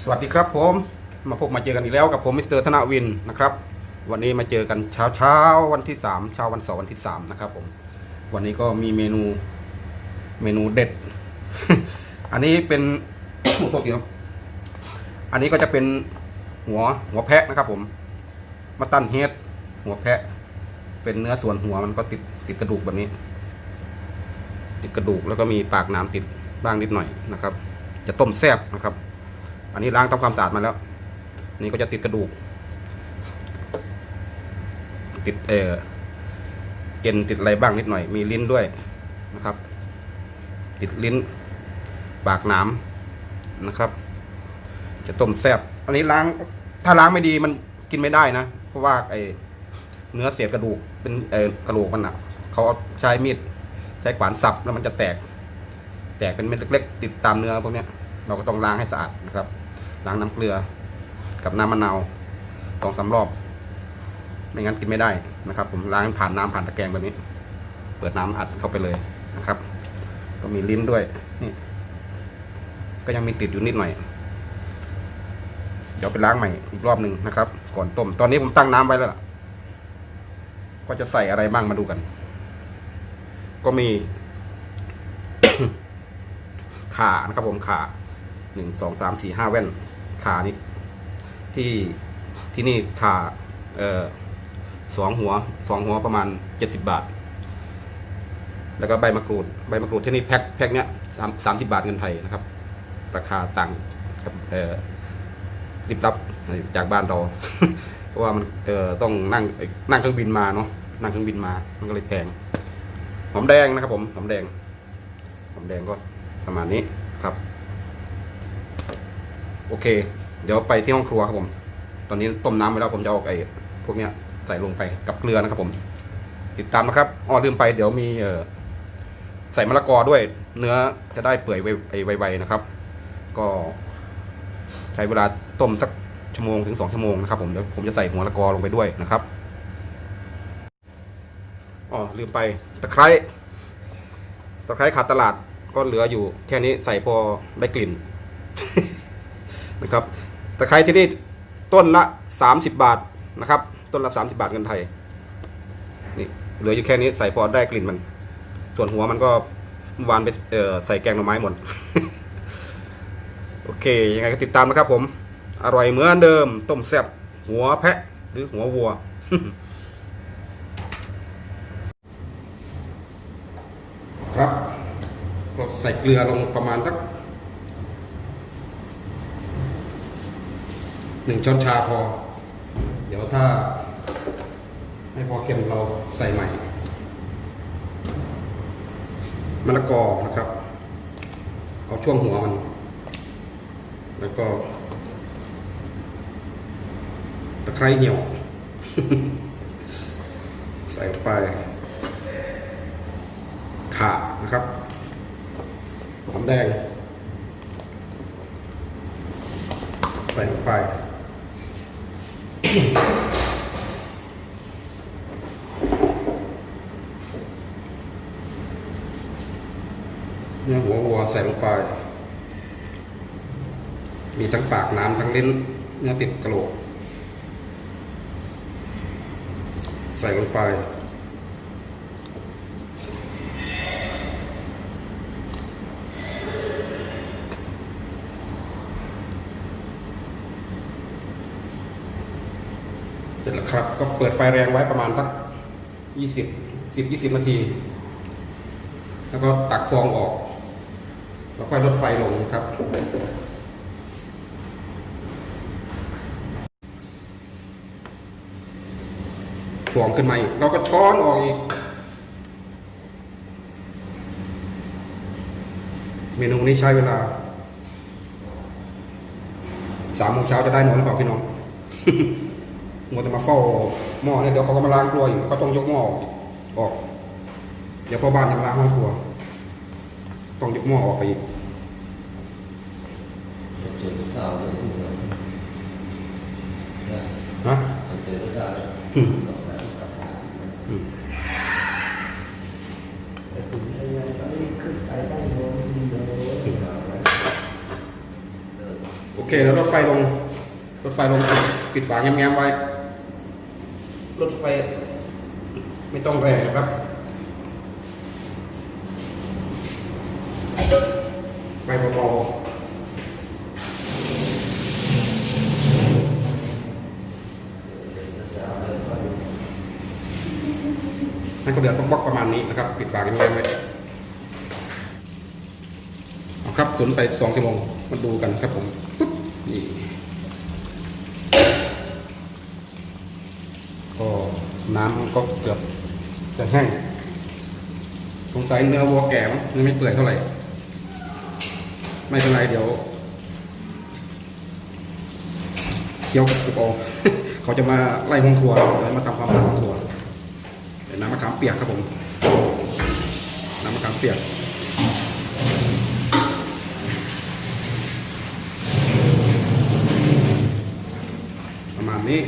สวัสดีครับผมมาพบมาเจอกันอีกแล้วกับผมมิสเตอร์ธนวินนะครับวันนี้มาเจอกันเช้าเช้าวันที่สามเช้าวันเสาร์วันที่สามนะครับผมวันนี้ก็มีเมนูเมนูเด็ด อันนี้เป็นตัวเดียวอันนี้ก็จะเป็นหัวหัวแพะนะครับผมมาตันเฮดหัวแพะ เป็นเนื้อส่วนหัวมันก็ติดติดกระดูกแบบนี้ ติดกระดูกแล้วก็มีปากน้ำติดบ้างนิดหน่อยนะครับ จะต้มแซ่บนะครับ อันนี้ล้างทำความสะอาดมาแล้ว นี่ก็จะติดกระดูก ติดเออเอ็นติดอะไรบ้างนิดหน่อย มีลิ้นด้วยนะครับ ติดลิ้น ปากหนามนะครับ จะต้มแซ่บอันนี้ล้างถ้าล้างไม่ดีมันกินไม่ได้นะ เพราะว่าไอเนื้อเศษกระดูกเป็นเออกระโหลกมันอะเขาเอาใช้มีดใช้ขวานสับแล้วมันจะแตก แตกเป็นเม็ดเล็กๆ ติดตามเนื้อพวกนี้เราก็ต้องล้างให้สะอาดนะครับ ล้างน้ำเกลือ กับน้ำมะนาวสองสามรอบ ไม่งั้นกินไม่ได้นะครับ ผมล้างผ่านน้ำผ่านตะแกรงแบบนี้ เปิดน้ำอัดเข้าไปเลยนะครับ ก็มีลิ้นด้วยนี่ก็ยังมีติดอยู่นิดหน่อย เดี๋ยวไปล้างใหม่อีกรอบหนึ่งนะครับ ก่อนต้ม ตอนนี้ผมตั้งน้ำไว้แล้วล่ะ ก็จะใส่อะไรบ้างมาดูกัน ก็มีขานะครับผมขาหนึ่งสองสามสี่ห้าแว่น ขานี่ที่ที่นี่ขาเอ่อสองหัวสองหัวประมาณเจ็ดสิบบาท แล้วก็ใบมะกรูด ใบมะกรูดที่นี่แพ็คแพ็คเนี้ยสามสามสิบาทเงินไทยนะครับ ราคาต่างกับเอ่อริบรับจากบ้านเรา เพราะว่ามันเอ่อต้องนั่งนั่งเครื่องบินมาเนาะนั่งเครื่องบินมามันก็เลยแพงหอมแดงนะครับผมหอมแดงหอมแดงก็ประมาณนี้ครับ โอเค เดี๋ยวไปที่ห้องครัวครับผม ตอนนี้ต้มน้ำไว้แล้วผมจะเอาไอ้พวกเนี้ยใส่ลงไปกับเกลือนะครับผม ติดตามนะครับอ๋อลืมไปเดี๋ยวมีเอ่อใส่มะละกอด้วย เนื้อจะได้เปื่อยไวๆนะครับ ก็ใช้เวลาต้มสักชั่วโมงถึงสองชั่วโมงนะครับผมเดี๋ยวผมจะใส่หัวมะละกอลงไปด้วยนะครับอ๋อลืมไปตะไคร้ตะไคร้ขาดตลาดก็เหลืออยู่แค่นี้ใส่พอได้กลิ่น นะครับตะไคร้ที่นี่ต้นละสามสิบบาทนะครับ ต้นละสามสิบาทเงินไทยนี่เหลืออยู่แค่นี้ใส่พอได้กลิ่นมัน ส่วนหัวมันก็วานไปใส่แกงหน่อไม้หมด โอเค ยังไงก็ติดตามนะครับผม อร่อยเหมือนเดิม ต้มแซ่บหัวแพะ หรือหัววัว ครับก็ใส่เกลือลงประมาณสัก หนึ่งช้อนชาพอ เดี๋ยวถ้า ไม่พอเค็มเราใส่ใหม่มะละกอนะครับ เอาช่วงหัวมัน แล้วก็ตะไคร้เหี่ยว ใส่ไปข่านะครับหอมแดง ใส่ลงไป เนื้อหัววัวใส่ลงไป มีทั้งปากน้ำทั้งลิ้น เนื้อติดกระโหลก ใส่ลงไป เสร็จแล้วครับ ก็เปิดไฟแรงไว้ประมาณสักยี่สิบสิบยี่สิบนาที แล้วก็ตักฟองออก แล้วค่อยลดไฟลงครับ ฟองขึ้นมาอีก เราก็ช้อนออกอีก เมนูนี้ใช้เวลาสามโมงเช้าจะได้นอนหรือเปล่าพี่น้อง มัวแต่มาเฝ้าหม้อเนี่ยเดี๋ยวเขาก็มาล้างครัวอยู่ก็ต้องยกหม้อออก เดี๋ยวพ่อบ้านยังล้างห้องครัว ต้องยกหม้อออกไปอีกเจอข้าวเลยทุกคนนะฮะเจอข้าวเลยอืมกลับมากับข้าวอืมแต่คุณยังไงก็ไม่ขึ้นไปได้โดนโดนข้าวไว้เออโอเคแล้วรถไฟลงรถไฟลงปิดฝาแง้มๆไว้ รถไฟ ไม่ต้องแรงนะครับไฟเบาๆให้เขาเดือดบล็อกๆประมาณนี้นะครับ ปิดฝาแง้มๆไว้เอาครับตุนไปสองชั่วโมงมาดูกันครับผมปุ๊บนี่ ก็ น้ำก็เกือบจะแห้งสงสัยเนื้อวัวแก่มั้งยังไม่เปื่อยเท่าไหร่ ไม่เป็นไรเดี๋ยวเคี้ยวกับกุกโอเขาจะมาไล่ห้องครัวแล้วมาทำความสะอาดห้องครัวเดี๋ยวน้ำมะขามเปียกครับผม น้ำมะขามเปียกประมาณนี้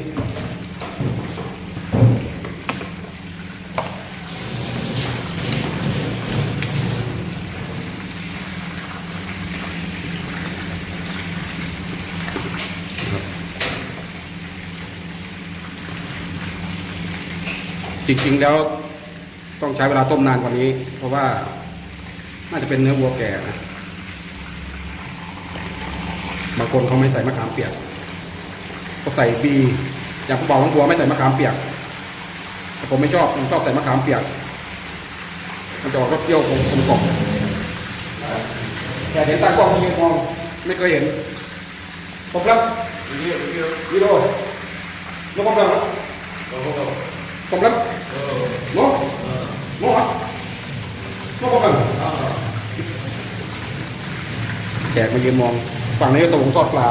จริง ๆ แล้วต้องใช้เวลาต้มนานกว่านี้ เพราะว่าน่าจะเป็นเนื้อวัวแก่นะบางคนเขาไม่ใส่มะขามเปียกก็ใส่บีอย่างผมบอกน้องบัวไม่ใส่มะขามเปียกแต่ผมไม่ชอบผมชอบใส่มะขามเปียก มันจะออกรสเปรี้ยวกลมกล่อมแต่เห็นตากล้องมีมองไม่เคยเห็นผมรับวิดีโอแล้วผมรับผมรับโน้โน้ครับโน้ผมรับ แขกมายืนมอง ฝั่งนี้ก็ส่งทอดปลา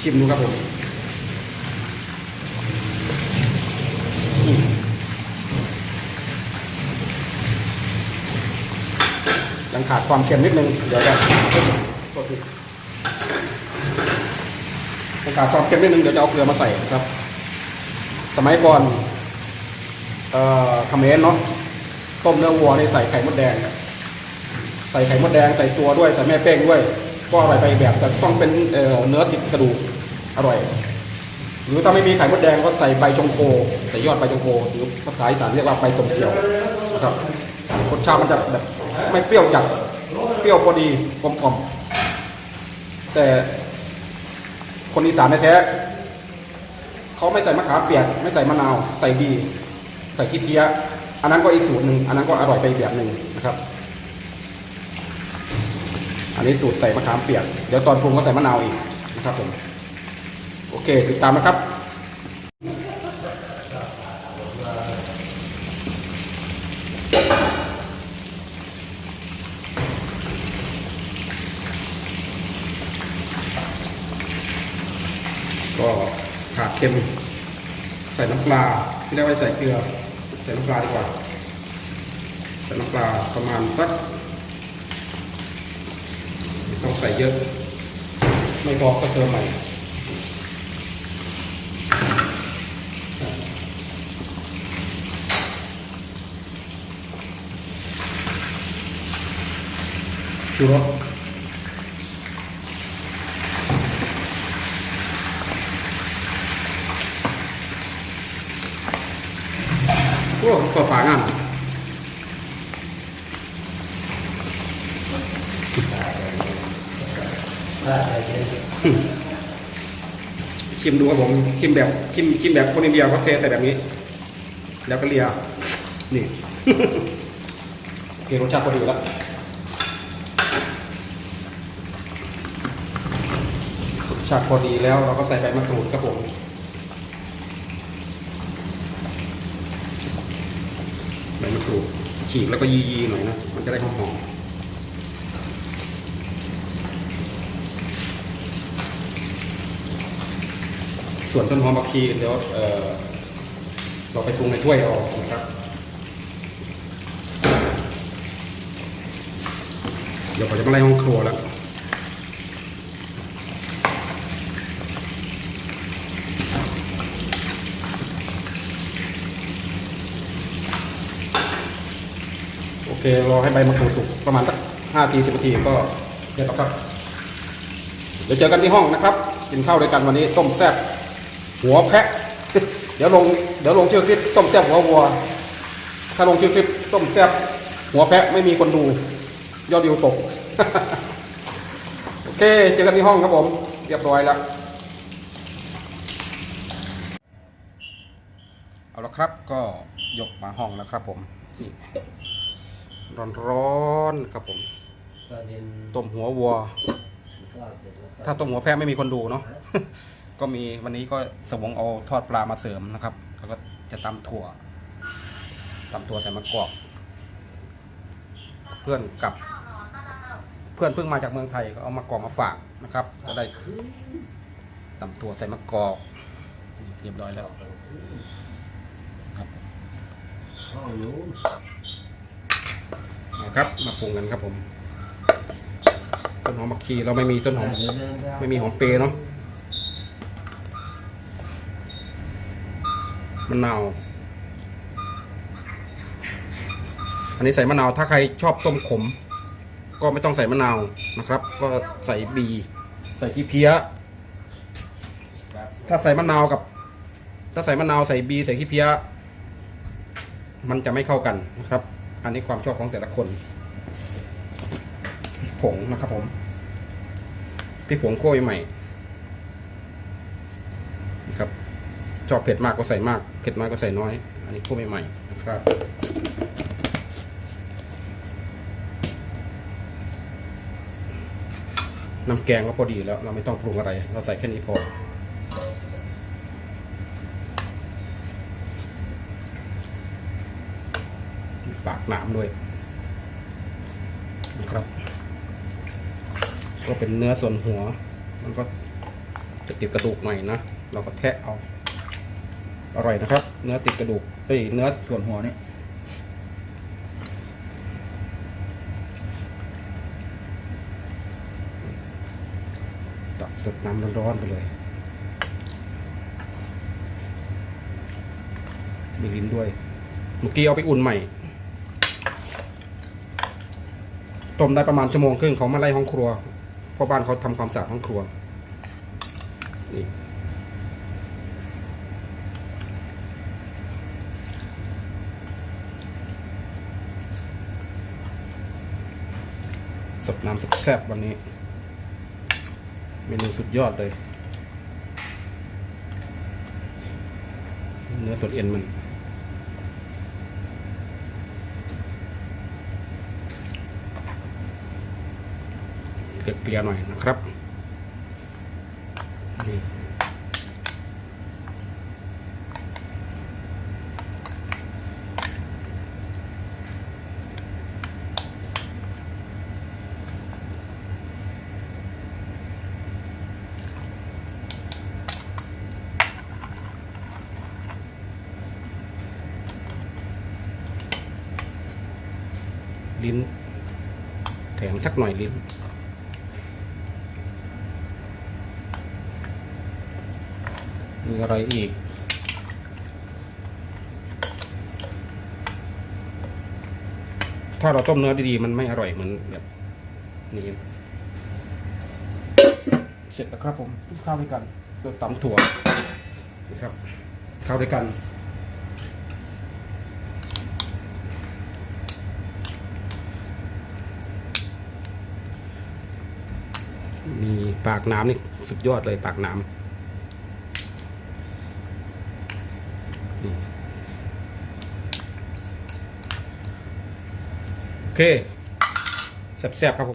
ชิมดูครับผมยังขาดความเค็มนิดนึง เดี๋ยวจะยังขาดความเค็มนิดนึง เดี๋ยวจะเอาเกลือมาใส่ครับ สมัยก่อน เขมรเนาะต้มเนื้อวัวนี่ใส่ไข่มดแดงใส่ไข่มดแดงใส่ตัวด้วยใส่แม่เป้งด้วย ก็อร่อยไปแบบแต่ต้องเป็นเเนื้อติดกระดูกอร่อย หรือถ้าไม่มีไข่มดแดงก็ใส่ใบชงโคใส่ยอดใบชงโคหรือภาษาอีสานเรียกว่าใบสมเสียวนะครับรสชาติมันจะแบบไม่เปรี้ยวจัดเปรี้ยวพอดีกลมกล่อมแต่คนอีสานแท้เขาไม่ใส่มะขามเปียกไม่ใส่มะนาวใส่ดี ส่ขี้เกียอันนั้นก็อีกสูตรหนึ่งอันนั้นก็อร่อยไปอีกแบบหนึ่งนะครับ อันนี้สูตรใส่มะขามเปียกเดี๋ยวตอนปรุงก็ใส่มะนาวอีกนะครับผมโอเคติดตามนะครับก็ขาดเค็ม ใส่น้ำปลาที่เรียกว่าใส่เกลือ ส่น้ำปลาดีกว่าใส่น้ำปลาประมาณสักไม่ต้องใส่เยอะ ไม่พอก็เติมใหม่ชูรส โอ้เปิดฝางานชิมดูครับผมชิมแบบชิมชิมแบบคนอินเดียก็เทใส่แบบนี้ แล้วก็เลียนี่โอเครสชาติพอดีแล้วรสชาติพอดีแล้วเราก็ใส่ใบมะกรูดครับผม ใบมะกรูดฉีกแล้วก็ยีๆหน่อยนะ มันจะได้หอมๆส่วนต้นหอมบักชีเดี๋ยวเเราไปปรุงในถ้วยเอานะครับ เดี๋ยวผมจะมาไล่ห้องครัวแล้ว เครอให้ใบมะกรูดสุกประมาณสักห้าทีสิบนาทีก็เสร็จแล้วครับ เดี๋ยวเจอกันที่ห้องนะครับ กินข้าวด้วยกันวันนี้ต้มแซ่บหัวแพะ เดี๋ยวลงเดี๋ยวลงชื่อคลิปต้มแซ่บหัววัว ถ้าลงชื่อคลิปต้มแซ่บหัวแพะไม่มีคนดู ยอดวิวตก โอเค เจอกันที่ห้องครับผม เรียบร้อยแล้ว เอาละครับก็ยกมาห้องแล้วครับผมนี่ ร้อนๆครับผม ก็เน้นต้มหัววัว ก็เสร็จแล้วก็ถ้าต้มหัวแพะไม่มีคนดูเนาะ ก็มีวันนี้ก็สวงเอาทอดปลามาเสริมนะครับ แล้วก็จะตำถั่วตำถั่วใส่มะกอก เพื่อนกลับ เพื่อนเพิ่งมาจากเมืองไทยก็เอามะกอกมาฝากนะครับ ก็ได้ตำถั่วใส่มะกอกเรียบร้อยแล้วครับห้องนู้นนะ ครับ มาปรุงกันครับผม ต้นหอมมะขีเราไม่มีต้นหอม ไม่มีหอมเปรย์เนาะมะนาว อันนี้ใส่มะนาว ถ้าใครชอบต้มขม ก็ไม่ต้องใส่มะนาวนะครับ ก็ใส่บี ใส่ขี้เพี้ย ถ้าใส่มะนาวกับ ถ้าใส่มะนาวใส่บีใส่ขี้เพี้ย มันจะไม่เข้ากันนะครับ อันนี้ความชอบของแต่ละคน ผงนะครับผมพริกผงโค้ยใหม่นะครับชอบเผ็ดมากก็ใส่มากเผ็ดน้อยก็ใส่น้อย อันนี้โค้ยใหม่นะครับน้ำแกงก็พอดีแล้ว เราไม่ต้องปรุงอะไร เราใส่แค่นี้พอ มีปาก หนามด้วยนะครับ ก็เป็นเนื้อส่วนหัว มันก็จะติดกระดูกหน่อยนะ เราก็แทะเอา อร่อยนะครับ เนื้อติดกระดูกเอ้ยเนื้อส่วนหัวนี่ตักสดน้ำร้อนๆไปเลย มีลิ้นด้วย เมื่อกี้เอาไปอุ่นใหม่ ต้มได้ประมาณชั่วโมงครึ่งเขามาไล่ห้องครัวเพราะบ้านเขาทำความสะอาดห้องครัวนี่สดน้ำแซ่บวันนี้ เมนูสุดยอดเลย เนื้อสดเอ็นมัน เกลี่ยๆหน่อยนะครับนี่ลิ้นแถมสักหน่อยลิ้น มีอะไรอีก ถ้าเราต้มเนื้อดีๆ มันไม่อร่อยเหมือนแบบนี้เสร็จแล้วครับผมข้าวด้วยกันโดยตำถั่วนะครับข้าวด้วยกันมีปากน้ำนี่สุดยอดเลยปากน้ำ เคแซ่บๆครับผม